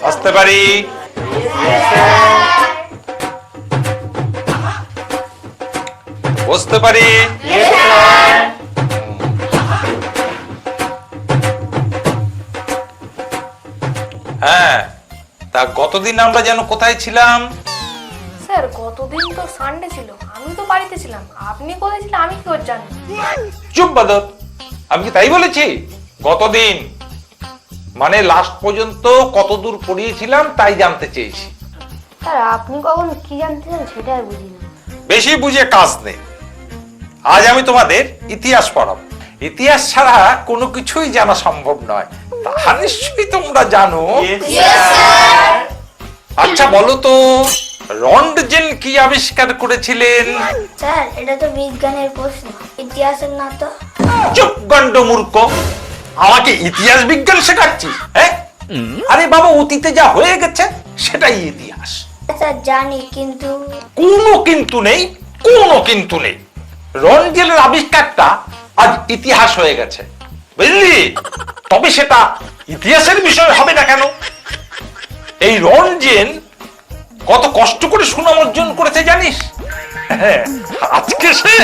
বসতে পারি। বসতে পারি। হ্যাঁ তা গতদিন আমরা যেন কোথায় ছিলাম? স্যার গতদিন তো সানডে ছিল। আমি তো বাড়িতে ছিলাম। আপনি কোথায় ছিলেন? আমি কি করে জানি চুপ বাদর। আমি কি তাই বলেছি? গতদিন মানে লাস্ট পর্যন্ত কত দূর পড়িয়েছিলাম তাই জানতে চেয়েছি। স্যার আপনি কখন কি জানতে চান সেটাই বুঝি না। বেশি বুঝে কাজ নেই। আজ আমি তোমাদের ইতিহাস পড়াবো। ইতিহাস ছাড়া কোনো কিছুই জানা সম্ভব নয়। তা নিশ্চয়ই তোমরা জানো। আচ্ছা বলো তো রন্ডজেন কি আবিষ্কার করেছিলেন? স্যার এটা তো বিজ্ঞানের প্রশ্ন। ইতিহাসের না তো? চুপ গন্ড মূর্খ। আমাকে ইতিহাস বিজ্ঞান শেখাচ্ছিস হ্যাঁ? আরে বাবা অতীতে যা হয়ে গেছে সেটাই ইতিহাস। স্যার জানি কিন্তু কোনো কিন্তু নেই কোনো কিন্তু নেই। রঞ্জেলের আবিষ্কারটা আজ ইতিহাস হয়ে গেছে। বুঝলি? তবে সেটা ইতিহাসের বিষয় হবে না কেন? এই রঞ্জেন কত কষ্ট করে সুনাম অর্জন করেছে জানিস? হ্যাঁ, আজকে সে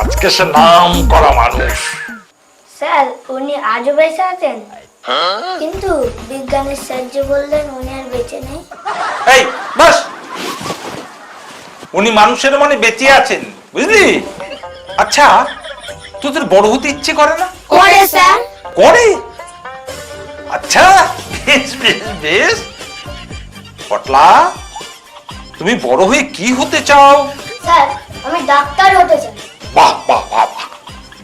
আজকে সে নাম করা মানুষ। স্যার উনি আজও বেঁচে আছেন? কিন্তু বিজ্ঞানের স্যার যে বললেন উনি আর বেঁচে নেই। এই বাস! উনি মানুষের মানে বেঁচে আছেন বুঝলি? আচ্ছা তোদের বড় হতে ইচ্ছে করে না? করে স্যার। করে? আচ্ছা বেশ বেশ বেশ। পটলা তুমি বড় হয়ে কি হতে চাও? স্যার আমি ডাক্তার হতে চাই। বাহ বাহ বাহ বাহ।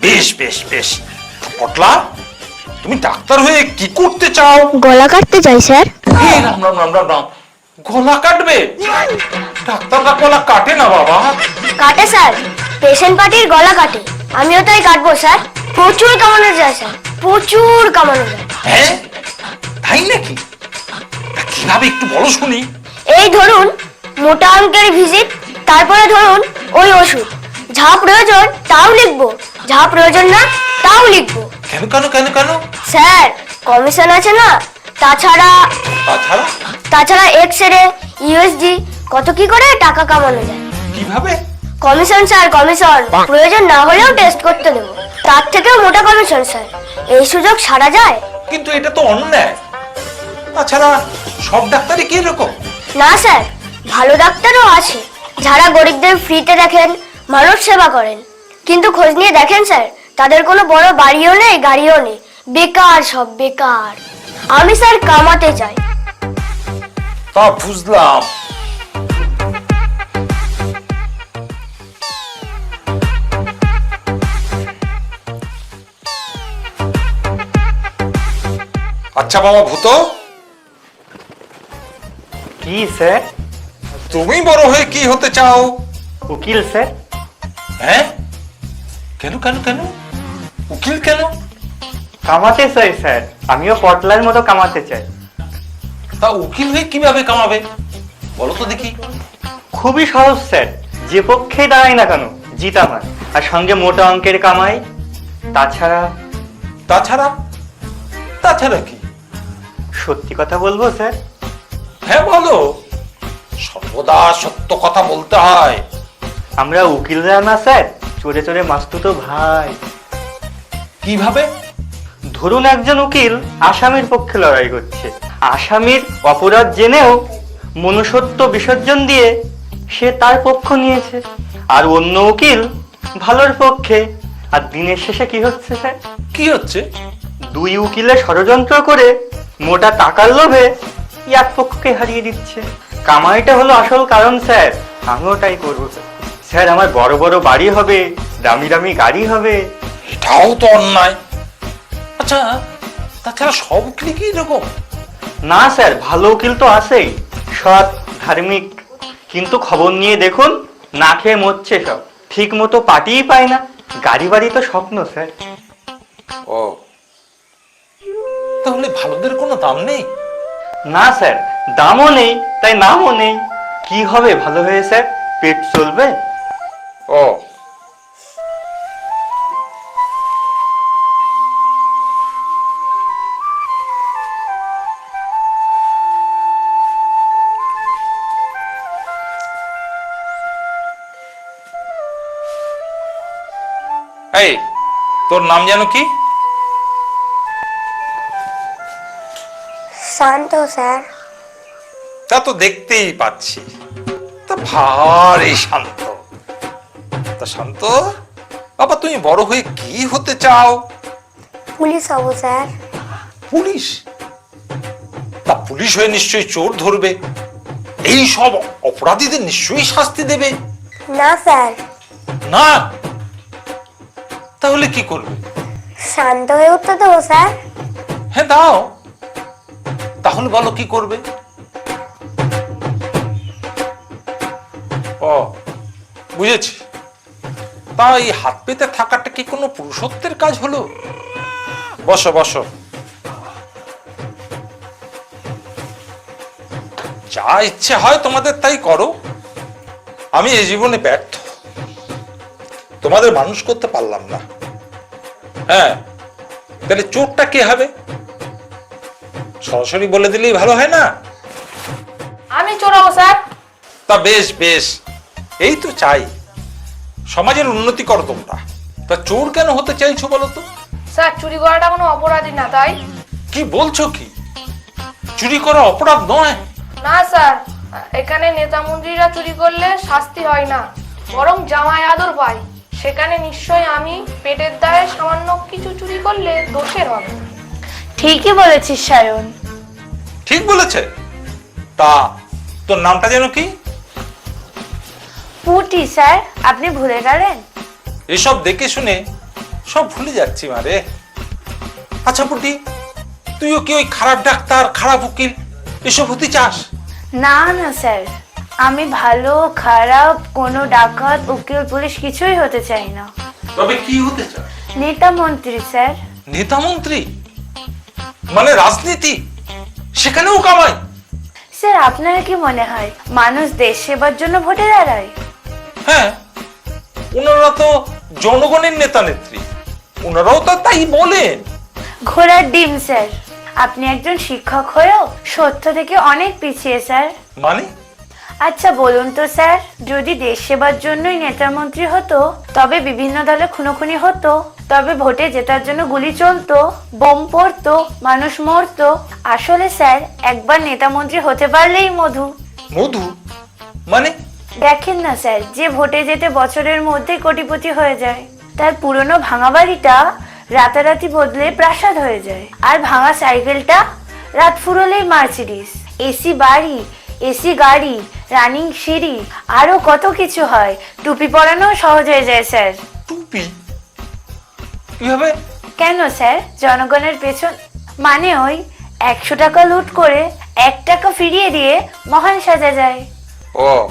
বেশ বেশ বেশ। পটলা? তুমি ডাক্তার হয়ে কি করতে চাও? গলা কাটতে চাই স্যার। এই রাম রাম রাম রাম রাম। গলা কাটবে? ডাক্তাররা গলা কাটে না বাবা। কাটে স্যার। পেশেন্ট পার্টির গলা কাটে। আমিও তাই কাটবো স্যার। প্রচুর কামানো যায় স্যার। প্রচুর কামানো যায়। হ্যাঁ তাই নাকি? তা কীভাবে একটু বলো শুনি। এই ধরুন মোটা অঙ্কের ভিজিট তারপরে ধরুন ওই ওষুধ। যা প্রয়োজন তাও লিখব। যা প্রয়োজন না তাও লিখব। কেন কেন কেন কেন? স্যার কমিশন আছে না? তাছাড়া তাছাড়া? তাছাড়া এক্স রে ইউএসজি কত কি করে টাকা কামানো যায়? কীভাবে? কমিশন স্যার কমিশন প্রয়োজন না হলেও টেস্ট করতে দেবো। তার থেকেও মোটা কমিশন স্যার। এই সুযোগ সারা যায়? কিন্তু এটা তো অন্যায়। তাছাড়া সব ডাক্তারই কি এরকম? না স্যার ভালো ডাক্তারও আছে। যারা গরিবদের ফ্রিতে দেখেন মানব সেবা করেন। কিন্তু খোঁজ নিয়ে দেখেন স্যার তাদের কোনো বড় বাড়িও নেই গাড়িও নেই। বেকার সব বেকার। আমি স্যার কামাতে চাই। তা বুঝলাম। আচ্ছা বাবা ভূত। কি স্যার তুমি বড় হয়ে কি হতে চাও? উকিল স্যার হ্যাঁ? কেন কেন কেন? উকিল কেন? কামাতে চাই স্যার। আমিও পটলার মতো কামাতে চাই। তা উকিল হয়ে কীভাবে কামাবে? বলো তো দেখি। খুবই সহজ স্যার। যে পক্ষে দাঁড়াই না কেন জিত আমার। আর সঙ্গে মোটা অঙ্কের কামাই তাছাড়া তাছাড়া? তাছাড়া কি? সত্যি কথা বলব স্যার? হ্যাঁ বলো। সর্বদা সত্য কথা বলতে হয়। আমরা উকিলরা না স্যার। চোরে চোরে মাস্তুতো ভাই। কীভাবে? ধরুন একজন উকিল আসামির পক্ষে লড়াই করছে। আসামির অপরাধ জেনেও মনুষ্যত্ব বিসর্জন দিয়ে সে তার পক্ষ নিয়েছে। আর অন্য উকিল ভালোর পক্ষে। আর দিনের শেষে কি হচ্ছে স্যার? কি হচ্ছে? দুই উকিলে ষড়যন্ত্র করে মোটা টাকার লোভে এক পক্ষকে হারিয়ে দিচ্ছে। কামাইটা হলো আসল কারণ স্যার। আমি ওটাই করব। স্যার। স্যার আমার বড় বড় বাড়ি হবে দামি দামি গাড়ি হবে এটাও তো অন্যায়। আচ্ছা তাছাড়া সব উকিল কি এরকম। না স্যার ভালো উকিল তো আছেই। সৎ ধার্মিক। কিন্তু খবর নিয়ে দেখুন না খেয়ে মরছে সব। ঠিক মতো পাটিই পায় না। গাড়ি বাড়ি তো স্বপ্ন স্যার। ও। তাহলে ভালোদের কোনো দাম নেই? না স্যার দামও নেই তাই নামও নেই। কি হবে ভালো হয়ে স্যার? পেট চলবে? ও। তোর নাম যেন কি? শান্ত স্যার। তা তো দেখতেই পাচ্ছি। তা ভারী শান্ত। তা শান্ত? বাবা তুমি বড় হয়ে কি হতে চাও? পুলিশ হব স্যার। পুলিশ? তা পুলিশ হয়ে নিশ্চয়ই চোর ধরবে। এই সব অপরাধীদের নিশ্চয়ই শাস্তি দেবে। না স্যার। না? তাহলে কি করবে? শান্ত হয়ে উঠতে দেবো স্যার। হ্যাঁ দাও। তাহলে বলো কি করবে? ও বুঝেছি। তা এই হাত পেতে থাকাটা কি কোনো পুরুষত্বের কাজ হলো? বসো বসো। যা ইচ্ছে হয় তোমাদের তাই করো। আমি এই জীবনে ব্যর্থ। তোমাদের মানুষ করতে পারলাম না। হ্যাঁ। তাহলে চোরটা কে হবে? সরাসরি বলে দিলেই ভালো হয় না? আমি চোরাবো স্যার। তা বেশ বেশ। এই তো চাই। সমাজের উন্নতি করো তোমরা। তা চোর কেন হতে চাইছো বলো তো? স্যার চুরি করাটা কোনো অপরাধী না তাই? কি বলছো কি? চুরি করা অপরাধ নয়? না স্যার। এখানে নেতা মন্ত্রীরা চুরি করলে শাস্তি হয় না। বরং জামাই আদর পায়। সেখানে নিশ্চয় আমি পেটের দায়ে সামান্য কিছু চুরি করলে দোষের হবে। ঠিকই বলেছিস সায়ন। ঠিক বলেছে। তা তোর নামটা যেন কি? পুটি স্যার আপনি ভুলে গেলেন। এসব দেখে শুনে সব ভুলে যাচ্ছি মারে আচ্ছা পুটি তুইও কি ওই খারাপ ডাক্তার খারাপ উকিল এসব হতে চাস? না না স্যার। আমি ভালো খারাপ কোনো ডাকাত উকিল পুলিশ কিছুই হতে চাই না। তবে কি হতে চাস নেতা মন্ত্রী স্যার। নেতা মন্ত্রী? মানে রাজনীতি? সেখানেও কামাই? স্যার আপনার কি মনে হয় মানুষ দেশ সেবার জন্য ভোটে দাঁড়ায়? হ্যাঁ ওনারা তো জনগণের নেতা নেত্রী। ওনারাও তো তাই বলেন। ঘোড়ার ডিম স্যার। আপনি একজন শিক্ষক হয়েও সত্য থেকে অনেক পিছিয়ে স্যার। মানে? আচ্ছা বলুন তো স্যার যদি দেশ সেবার জন্যই নেতা মন্ত্রী হতো তবে বিভিন্ন দলে খুনোখুনি হতো তবে ভোটে জেতার জন্য গুলি চলতো বোম পড়তো মানুষ মরতো। আসলে স্যার একবার নেতা মন্ত্রী হতে পারলেই মধু। মধু? মানে? দেখেন না স্যার যে ভোটে যেতে বছরের মধ্যে কোটিপতি হয়ে যায় তার পুরনো ভাঙা বাড়িটা রাতারাতি বদলে প্রাসাদ হয়ে যায় আর ভাঙা সাইকেলটা রাত ফুরলেই মার্সিডিস। এসি বাড়ি এসি গাড়ি রানিং সিঁড়ি আরও কত কিছু হয়। টুপি পরানো সহজ হয়ে যায় স্যার। টুপি? কীভাবে? কেন স্যার? জনগণের পেছন মানে ওই একশো টাকা লুট করে এক টাকা ফিরিয়ে দিয়ে মহান সাজা যায়। ও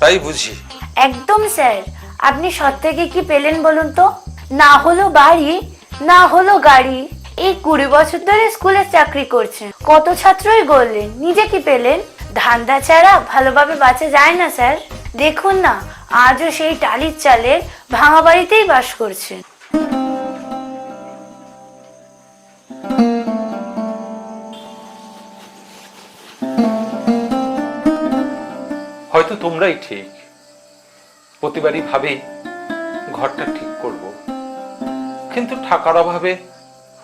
তাই বুঝি। একদম স্যার। আপনি থেকে কি পেলেন বলুন তো? না হলো বাড়ি না হলো গাড়ি। এই কুড়ি বছর ধরে স্কুলে চাকরি করছেন। কত ছাত্রই গড়লেন? নিজে কি পেলেন? ধান্দা ছাড়া ভালোভাবে বাঁচা যায় না, স্যার। দেখুন না, আজও সেই টালির চালের ভাঙা বাড়িতেই বাস করছেন। হয়তো তোমরাই ঠিক। প্রতিবারই ভাবে ঘরটা ঠিক করব। কিন্তু টাকার অভাবে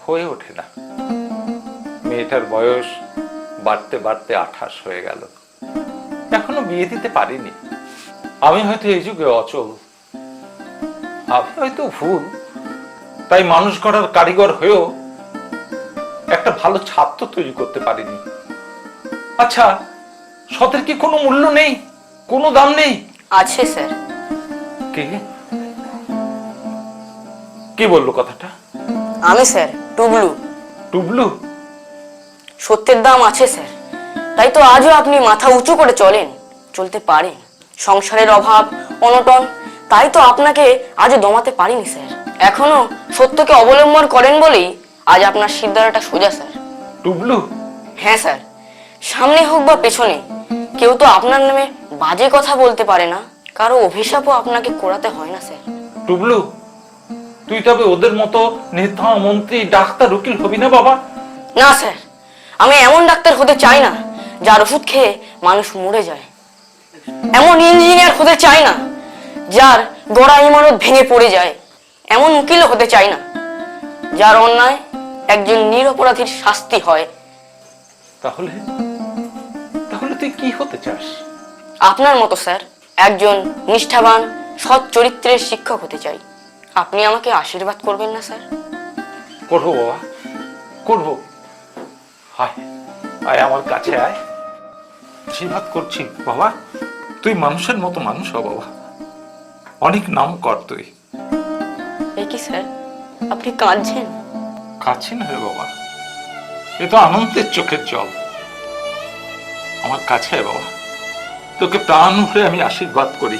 হয়ে ওঠে না। মেয়েটার বয়স বাড়তে বাড়তে আঠাশ হয়ে গেল। এখনও বিয়ে দিতে পারিনি। আমি হয়তো এই যুগে অচল। আমি হয়তো ভুল। তাই মানুষ গড়ার কারিগর হয়েও একটা ভালো ছাত্র তৈরি করতে পারিনি। আচ্ছা সতের কি কোনো মূল্য নেই? কোনো দাম নেই? আছে স্যার। কে? কে বলল কথাটা? আমি স্যার। টুবলু। টুবলু? সত্যের দাম আছে স্যার। তাই তো আজও আপনি মাথা উঁচু করে চলেন। চলতে পারেন। সংসারের অভাব অনটন তাই তো আপনাকে আজও দমাতে পারিনি স্যার। এখনও সত্যকে অবলম্বন করেন বলেই আজ আপনার সিদ্ধারাটা সোজা স্যার। টুবলু? হ্যাঁ স্যার। সামনে হোক বা পেছনে কেউ তো আপনার নামে বাজে কথা বলতে পারে না। কারও অভিশাপও আপনাকে করাতে হয় না স্যার। টুবলু? তুই তবে ওদের মতো নেতা মন্ত্রী ডাক্তার উকিল হবি না বাবা? না স্যার। আমি এমন ডাক্তার হতে চাই না যার ওষুধ খেয়ে মানুষ মরে যায়। এমন ইঞ্জিনিয়ার হতে চাই না যার গড়া ইমারত ভেঙে পড়ে যায়। এমন উকিলও হতে চাই না যার অন্যায় একজন নিরপরাধীর শাস্তি হয়। তাহলে? তাহলে তুই কি হতে চাস? আপনার মতো স্যার একজন নিষ্ঠাবান সৎ চরিত্রের শিক্ষক হতে চাই। আপনি আমাকে আশীর্বাদ করবেন না স্যার? করব বাবা করব। আয় আয় আমার কাছে আয়। আশীর্বাদ করছি বাবা। তুই মানুষের মতো মানুষ হ বাবা। অনেক নাম কর তুই। কি স্যার? আপনি কাঁদছেন? কাছে না রে বাবা। এ তো আনন্দের চোখের জল। আমার কাছে আয় বাবা। তোকে প্রাণ ভরে আমি আশীর্বাদ করি।